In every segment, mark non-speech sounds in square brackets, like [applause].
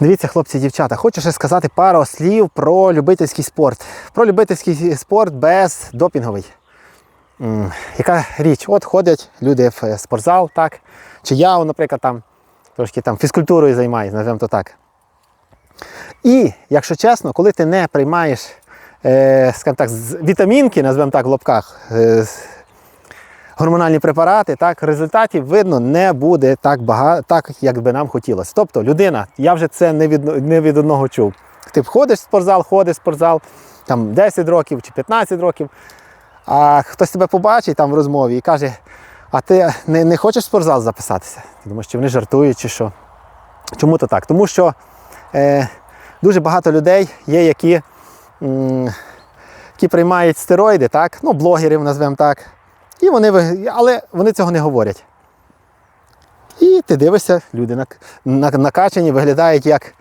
Дивіться, хлопці дівчата, хочу ще сказати пару слів про любительський спорт. Про любительський спорт без допінговий. М, Яка річ? От ходять люди в е, спортзал, так? Чи я, наприклад, там трошки там фізкультурою займаюся, називаємо то так. І, якщо чесно, коли ти не приймаєш, е, скажімо так, вітамінки, називаємо так в лапках, е, гормональні препарати, так, результатів видно не буде так багато, так, як би нам хотілося. Тобто людина, я вже це не від, не від одного чув. Ти входиш в спортзал, ходиш в спортзал там 10 років чи 15 років, а хтось тебе побачить там в розмові і каже, а ти не, не хочеш в спортзал записатися? Ти думаєш, чи вони жартують, чи що? Чому то так? Тому що е, дуже багато людей є, які, м, які приймають стероїди, так? ну, блогерів назвемо так. І вони, але вони цього не говорять. І ти дивишся, люди накачані, виглядають як,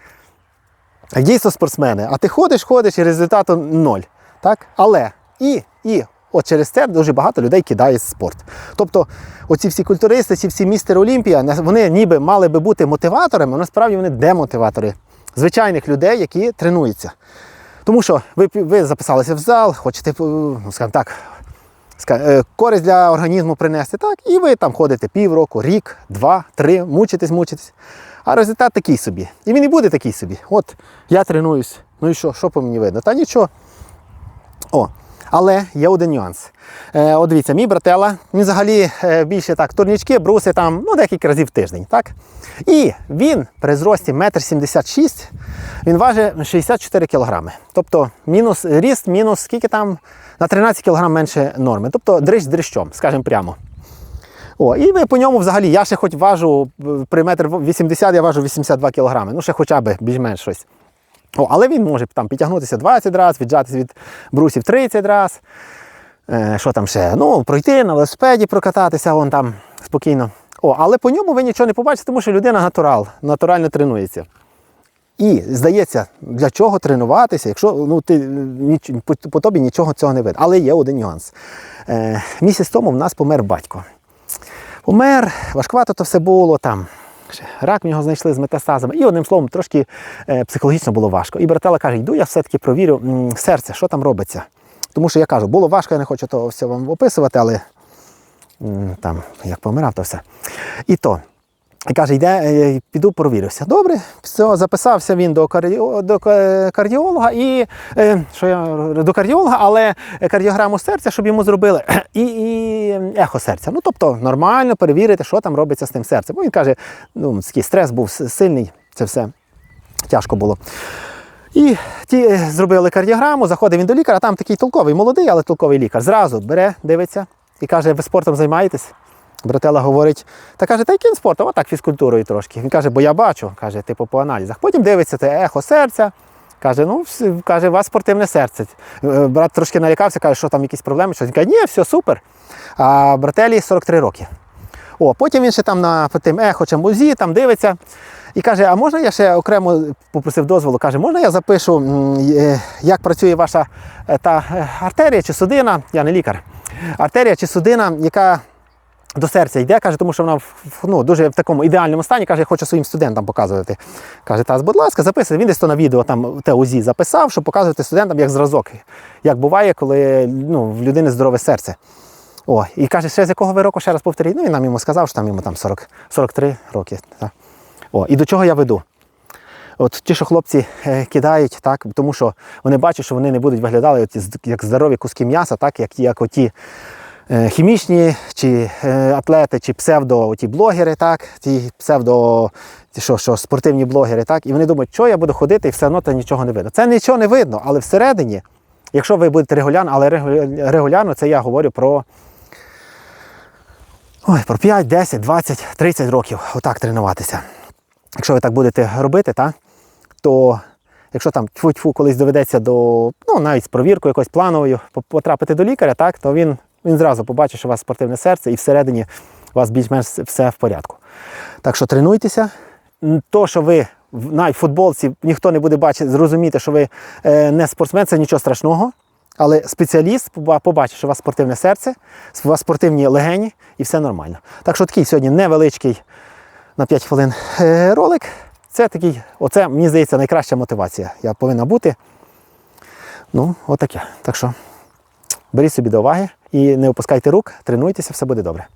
дійсно спортсмени. А ти ходиш, ходиш і результату ноль. Так? Але і, і от через це дуже багато людей кидає спорт. Тобто, оці всі культуристи, ці всі містери Олімпія, вони ніби мали би бути мотиваторами, але насправді вони демотиватори звичайних людей, які тренуються. Тому що ви, ви записалися в зал, хочете, ну, скажімо так, е, користь для організму принести, так, і ви там ходите півроку, рік, два, три, мучитесь, мучитесь. А результат такий собі. І він і буде такий собі. От я тренуюсь. Ну і що, що по мені видно? Та нічого. О, але є один нюанс. Е, от дивіться, мій братела, він взагалі е, більше так, турнічки, бруси там ну, декілька разів в тиждень. так? І він при зрості 1,76 м, він важить 64 кг. Тобто мінус ріст, мінус скільки там на 13 кг менше норми. Тобто дрищ дрищом, скажімо прямо. О, і по ньому взагалі, я ще хоч важу е, при 1,80 м я важу 82 кг. Ну, ще хоча б більш-менш щось. О, але він може там підтягнутися 20 разів, віджатися від брусів 30 разів. Е, що там ще? Ну, пройти на велосипеді, прокататися вон там спокійно. О, але по ньому ви нічого не побачите, тому що людина натурал, натурально тренується. І здається, для чого тренуватися, якщо ну, ти, ніч, по, по тобі нічого цього не видно. Але є один нюанс. Е, місяць тому в нас помер батько. Помер, важкувато то все було там. Ще Рак в нього знайшли з метастазами. І одним словом, трошки е, психологічно було важко. І братела каже, йду, я все-таки провірю серце, що там робиться. Тому що я кажу, було важко, я не хочу того все вам описувати, але там як помирав, то все. І то. І каже, йде, е, піду провірився. Добре, все, записався він до, кардіо, до кардіолога і е, що я до кардіолога, але кардіограму серця, щоб йому зробили, [clears throat] і, і ехо серця. Ну тобто нормально перевірити, що там робиться з тим серцем. Бо він каже, ну такий стрес був сильний, це все тяжко було. І ті е, зробили кардіограму, заходить він до лікаря, а там такий толковий, молодий, але толковий лікар. Зразу бере, дивиться і каже, ви спортом займаєтесь? Братела говорить, та каже, та яким спортом? Отак фізкультурою трошки. Він каже, бо я бачу, каже, типу по аналізах. Потім дивиться те ехо серця. Каже, ну каже, у вас спортивне серце. Е, Брат трошки налякався, каже, що там якісь проблеми. Що він каже, ні, все супер. А брателі 43 роки. О, потім він ще там на тим ехо чи МУЗі там дивиться і каже: а можна я ще окремо попросив дозволу? Каже, можна я запишу, е, як працює ваша е, та артерія чи судина? Я не лікар. Артерія чи судина, яка до серця йде, каже, тому що вона в- ну, дуже в такому ідеальному стані, каже, я хочу своїм студентам показувати. Каже, Тас, будь ласка, записуй. Він десь то на відео там те УЗІ записав, щоб показувати студентам як зразок. Як буває, коли ну, в людини здорове серце. О, і каже, ще з якого ви року ще раз повторіть. Ну, він нам йому сказав, що там йому там 40, 43 роки. Так. О, і до чого я веду? От ті, що хлопці е, кидають, так, тому що вони бачать, що вони не будуть з- як здорові куски м'яса, так, як, як оті хімічні, чи е, атлети, чи псевдо оті блогери, так, ті псевдо що, що, спортивні блогери, так, і вони думають, що я буду ходити, і все одно то нічого не видно. Це нічого не видно, але всередині, якщо ви будете регулярно, але регулярно це я говорю про. Ой, про 5, 10, 20, 30 років отак тренуватися. Якщо ви так будете робити, так, то якщо там тьфу-тьфу колись доведеться до, ну навіть з провіркою якоюсь плановою потрапити до лікаря, так, то він, він зразу побачить, що у вас спортивне серце і всередині у вас більш-менш все в порядку. Так що тренуйтеся. То, що ви навіть в футболці ніхто не буде бачити, зрозуміти, що ви е, не спортсмен, це нічого страшного. Але спеціаліст поба- побачить, що у вас спортивне серце, у вас спортивні легені і все нормально. Так що такий сьогодні невеличкий на 5 хвилин е, ролик. Це такий, оце, мені здається, найкраща мотивація. Я повинна бути. Ну, отаке. Так що беріть собі до уваги і не опускайте рук, тренуйтеся, все буде добре.